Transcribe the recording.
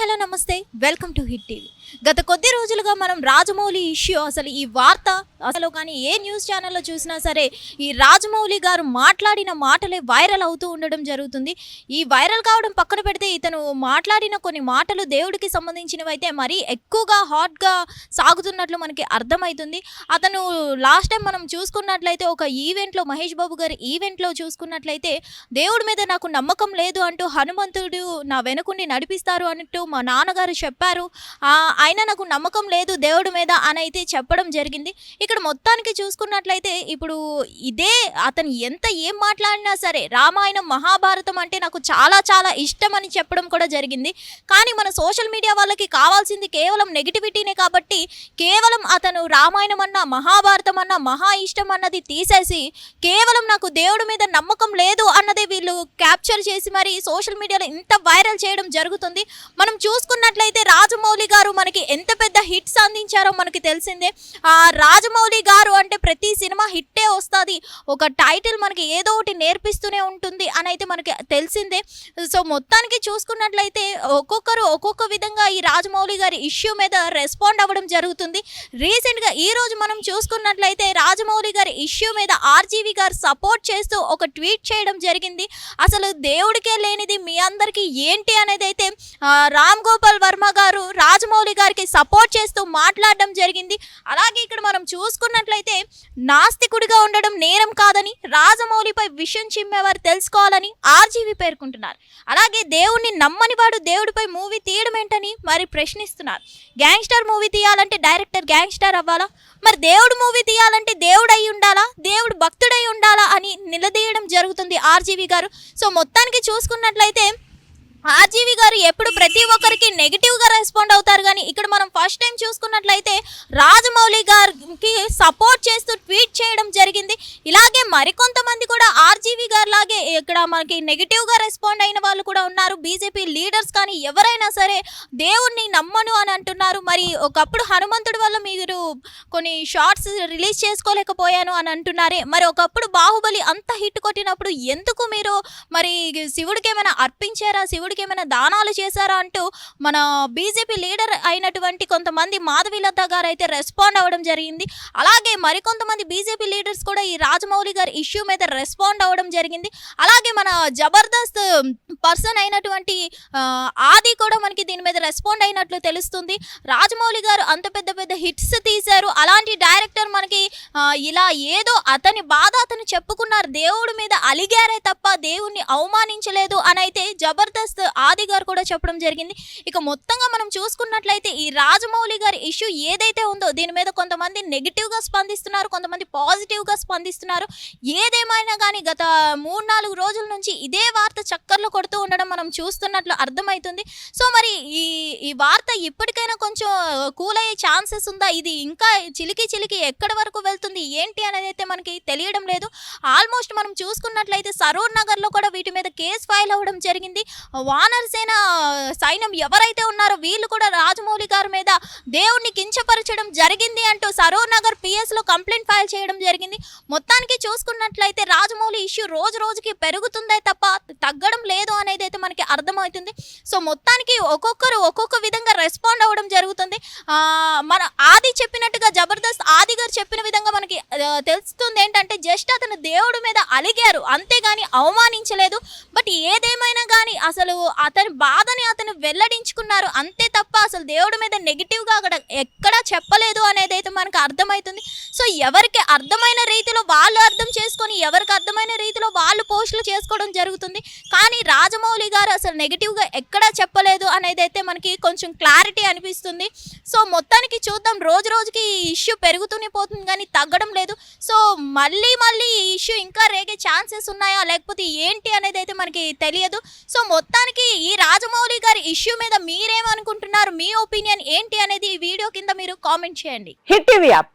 Hello నమస్తే. Welcome to hit TV గత కొద్ది రోజులుగా మనం రాజమౌళి ఇష్యూ అసలు ఈ వార్త అసలు కానీ ఏ న్యూస్ ఛానల్లో చూసినా సరే ఈ రాజమౌళి గారు మాట్లాడిన మాటలే వైరల్ అవుతూ ఉండడం జరుగుతుంది. ఈ వైరల్ కావడం పక్కన పెడితే ఇతను మాట్లాడిన కొన్ని మాటలు దేవుడికి సంబంధించినవి అయితే మరీ ఎక్కువగా హాట్గా సాగుతున్నట్లు మనకి అర్థమవుతుంది అతను లాస్ట్ టైం మనం చూసుకున్నట్లయితే ఒక ఈవెంట్లో మహేష్ బాబు గారి ఈవెంట్లో చూసుకున్నట్లయితే దేవుడి మీద నాకు నమ్మకం లేదు అంటూ హనుమంతుడు నా వెనుకుండి నడిపిస్తారు అంటూ మా నాన్నగారు చెప్పారు ఆయన అయినా నాకు నమ్మకం లేదు దేవుడి మీద అని అయితే చెప్పడం జరిగింది. ఇక్కడ మొత్తానికి చూసుకున్నట్లయితే ఇప్పుడు ఇదే అతను ఎంత ఏం మాట్లాడినా సరే రామాయణం మహాభారతం అంటే నాకు చాలా చాలా ఇష్టం అని చెప్పడం కూడా జరిగింది. కానీ మన సోషల్ మీడియా వాళ్ళకి కావాల్సింది కేవలం నెగిటివిటీనే కాబట్టి కేవలం అతను రామాయణం అన్న మహాభారతం అన్న మహా ఇష్టం అన్నది తీసేసి కేవలం నాకు దేవుడి మీద నమ్మకం లేదు అన్నది వీళ్ళు క్యాప్చర్ చేసి మరి సోషల్ మీడియాలో ఇంత వైరల్ చేయడం జరుగుతుంది. మనం చూసుకున్నట్లయితే రాజమౌళి గారు మనకి ఎంత పెద్ద హిట్స్ అందించారో మనకి తెలిసిందే. ఆ రాజమౌళి గారు అంటే ప్రతి సినిమా హిట్టే వస్తుంది. ఒక టైటిల్ మనకి ఏదో ఒకటి నేర్పిస్తూనే ఉంటుంది అని అయితే మనకి తెలిసిందే. సో మొత్తానికి చూసుకున్నట్లయితే ఒక్కొక్కరు ఒక్కొక్క విధంగా ఈ రాజమౌళి గారి ఇష్యూ మీద రెస్పాండ్ అవ్వడం జరుగుతుంది. రీసెంట్గా ఈ రోజు మనం చూసుకున్నట్లయితే రాజమౌళి గారి ఇష్యూ మీద ఆర్జీవి గారు సపోర్ట్ చేస్తూ ఒక ట్వీట్ చేయడం జరిగింది. అసలు దేవుడికే లేనిది మీ అందరికీ ఏంటి అనేది అయితే రామ్ గోపాల్ వర్మ గారు రాజమౌళి గారికి సపోర్ట్ చేస్తూ మాట్లాడడం జరిగింది. అలాగే ఇక్కడ మనం చూసుకున్నట్లయితే నాస్తికుడిగా ఉండడం నేరం కాదని రాజమౌళిపై విషయం చిమ్మేవారు తెలుసుకోవాలని ఆర్జీవి పేర్కొంటున్నారు. అలాగే దేవుణ్ణి నమ్మని వాడు దేవుడిపై మూవీ తీయడం ఏంటని మరి ప్రశ్నిస్తున్నారు. గ్యాంగ్స్టర్ మూవీ తీయాలంటే డైరెక్టర్ గ్యాంగ్స్టర్ అవ్వాలా? మరి దేవుడు మూవీ తీయాలంటే దేవుడు అయి ఉండాలా? దేవుడు భక్తుడై ఉండాలా అని నిలదీయడం జరుగుతుంది ఆర్జీవి గారు. సో మొత్తానికి చూసుకున్నట్లయితే ఆర్జీవి గారు ఎప్పుడు ప్రతి ఒక్కరికి నెగిటివ్గా రెస్పాండ్ అవుతారు కానీ ఇక్కడ మనం ఫస్ట్ టైం చూసుకున్నట్లయితే రాజమౌళి గారికి సపోర్ట్ చేస్తూ ట్వీట్ చేయడం జరిగింది. ఇలాగే మరికొంతమంది కూడా ఆర్జీవి గారు లాగే ఇక్కడ మనకి నెగిటివ్గా రెస్పాండ్ అయిన వాళ్ళు కూడా ఉన్నారు. బీజేపీ లీడర్స్ కానీ ఎవరైనా సరే దేవుణ్ణి నమ్మను అని అంటున్నారు. మరి ఒకప్పుడు హనుమంతుడి వల్ల మీరు కొన్ని షార్ట్స్ రిలీజ్ చేసుకోలేకపోయాను అని అంటున్నారే. మరి ఒకప్పుడు బాహుబలి అంత హిట్ కొట్టినప్పుడు ఎందుకు మీరు మరి శివుడికి ఏమైనా అర్పించారా? దేవుడికి ఏమైనా దానాలు చేశారా అంటూ మన బీజేపీ లీడర్ అయినటువంటి కొంతమంది మాధవీలత గారు అయితే రెస్పాండ్ అవ్వడం జరిగింది. అలాగే మరికొంతమంది బీజేపీ లీడర్స్ కూడా ఈ రాజమౌళి గారి ఇష్యూ మీద రెస్పాండ్ అవ్వడం జరిగింది. అలాగే మన జబర్దస్త్ పర్సన్ అయినటువంటి ఆది కూడా మనకి దీని మీద రెస్పాండ్ అయినట్లు తెలుస్తుంది. రాజమౌళి గారు అంత పెద్ద పెద్ద హిట్స్ తీశారు. అలాంటి డైరెక్టర్ మనకి ఇలా ఏదో అతని బాధ అతను చెప్పుకున్నారు. దేవుడి మీద అలిగారే తప్ప దేవుణ్ణి అవమానించలేదు అని అయితే జబర్దస్త్ ఆది గారు కూడా చెప్పడం జరిగింది. ఇక మొత్తంగా మనం చూసుకున్నట్లయితే ఈ రాజమౌళి గారి ఇష్యూ ఏదైతే ఉందో దీని మీద కొంతమంది నెగిటివ్గా స్పందిస్తున్నారు కొంతమంది పాజిటివ్గా స్పందిస్తున్నారు. ఏదేమైనా కానీ గత మూడు నాలుగు రోజుల నుంచి ఇదే వార్త చక్కర్లు కొడుతూ ఉండడం మనం చూస్తున్నట్లు అర్థమవుతుంది సో మరి ఈ ఈ వార్త ఇప్పటికైనా కొంచెం కూల్ అయ్యే ఛాన్సెస్ ఉందా? ఇది ఇంకా చిలికి చిలికి ఎక్కడి వరకు వెళ్తుంది? ఏంటి అనేది అయితే మనకి తెలియడం లేదు. ఆల్మోస్ట్ మనం చూసుకున్నట్లయితే సరూర్ నగర్లో కూడా వీటి మీద కేసు ఫైల్ అవ్వడం జరిగింది. వానరసేన సైన్యం ఎవరైతే ఉన్నారో వీళ్ళు కూడా రాజమౌళి గారి మీద దేవుణ్ణి కించపరచడం జరిగింది అంటూ సరోర్ నగర్ పిఎస్లో కంప్లైంట్ ఫైల్ చేయడం జరిగింది. మొత్తానికి చూసుకున్నట్లయితే రాజమౌళి ఇష్యూ రోజు రోజుకి పెరుగుతుందే తప్ప తగ్గడం లేదు అనేది అయితే మనకి అర్థమవుతుంది. సో మొత్తానికి ఒక్కొక్కరు ఒక్కొక్క విధంగా రెస్పాండ్ అవ్వడం జరుగుతుంది. మన ఆది చెప్పినట్టుగా జబర్దస్త్ ఆది గారు చెప్పిన విధంగా మనకి తెలుస్తుంది ఏంటంటే జస్ట్ అతను దేవుడి మీద అలిగారు. అంతేగాని అవమానించలేదు. బట్ ఏదేమైనా కానీ అసలు అతని బాధని అతను వెల్లడించుకున్నారు. అంతే తప్ప అసలు దేవుడి మీద నెగిటివ్గా అక్కడ ఎక్కడా చెప్పలేదు అనేది అయితే మనకు అర్థమవుతుంది సో ఎవరికి అర్థమైన రీతిలో వాళ్ళు అర్థం చేసుకొని ఎవరికి అర్థమైన రీతిలో వాళ్ళు పోస్టులు చేసుకోవడం జరుగుతుంది. కానీ రాజమౌళి గారు అసలు నెగిటివ్గా ఎక్కడా చెప్పలేదు అనేది అయితే మనకి కొంచెం క్లారిటీ అనిపిస్తుంది. సో మొత్తానికి చూద్దాం. రోజు రోజుకి ఈ ఇష్యూ పెరుగుతూనే పోతుంది కానీ తగ్గడం లేదు. సో మళ్ళీ మళ్ళీ ఈ ఇష్యూ ఇంకా రేగే ఛాన్సెస్ ఉన్నాయా? లేకపోతే ఏంటి అనేది అయితే మనకి తెలియదు. సో మొత్తానికి ఈ రాజమౌళి గారి ఇష్యూ మీద మీరేమనుకుంటున్నారు? మీ ఒపీనియన్ ఏంటి అనేది ఈ వీడియో కింద మీరు కామెంట్ చేయండి. Hit TV app.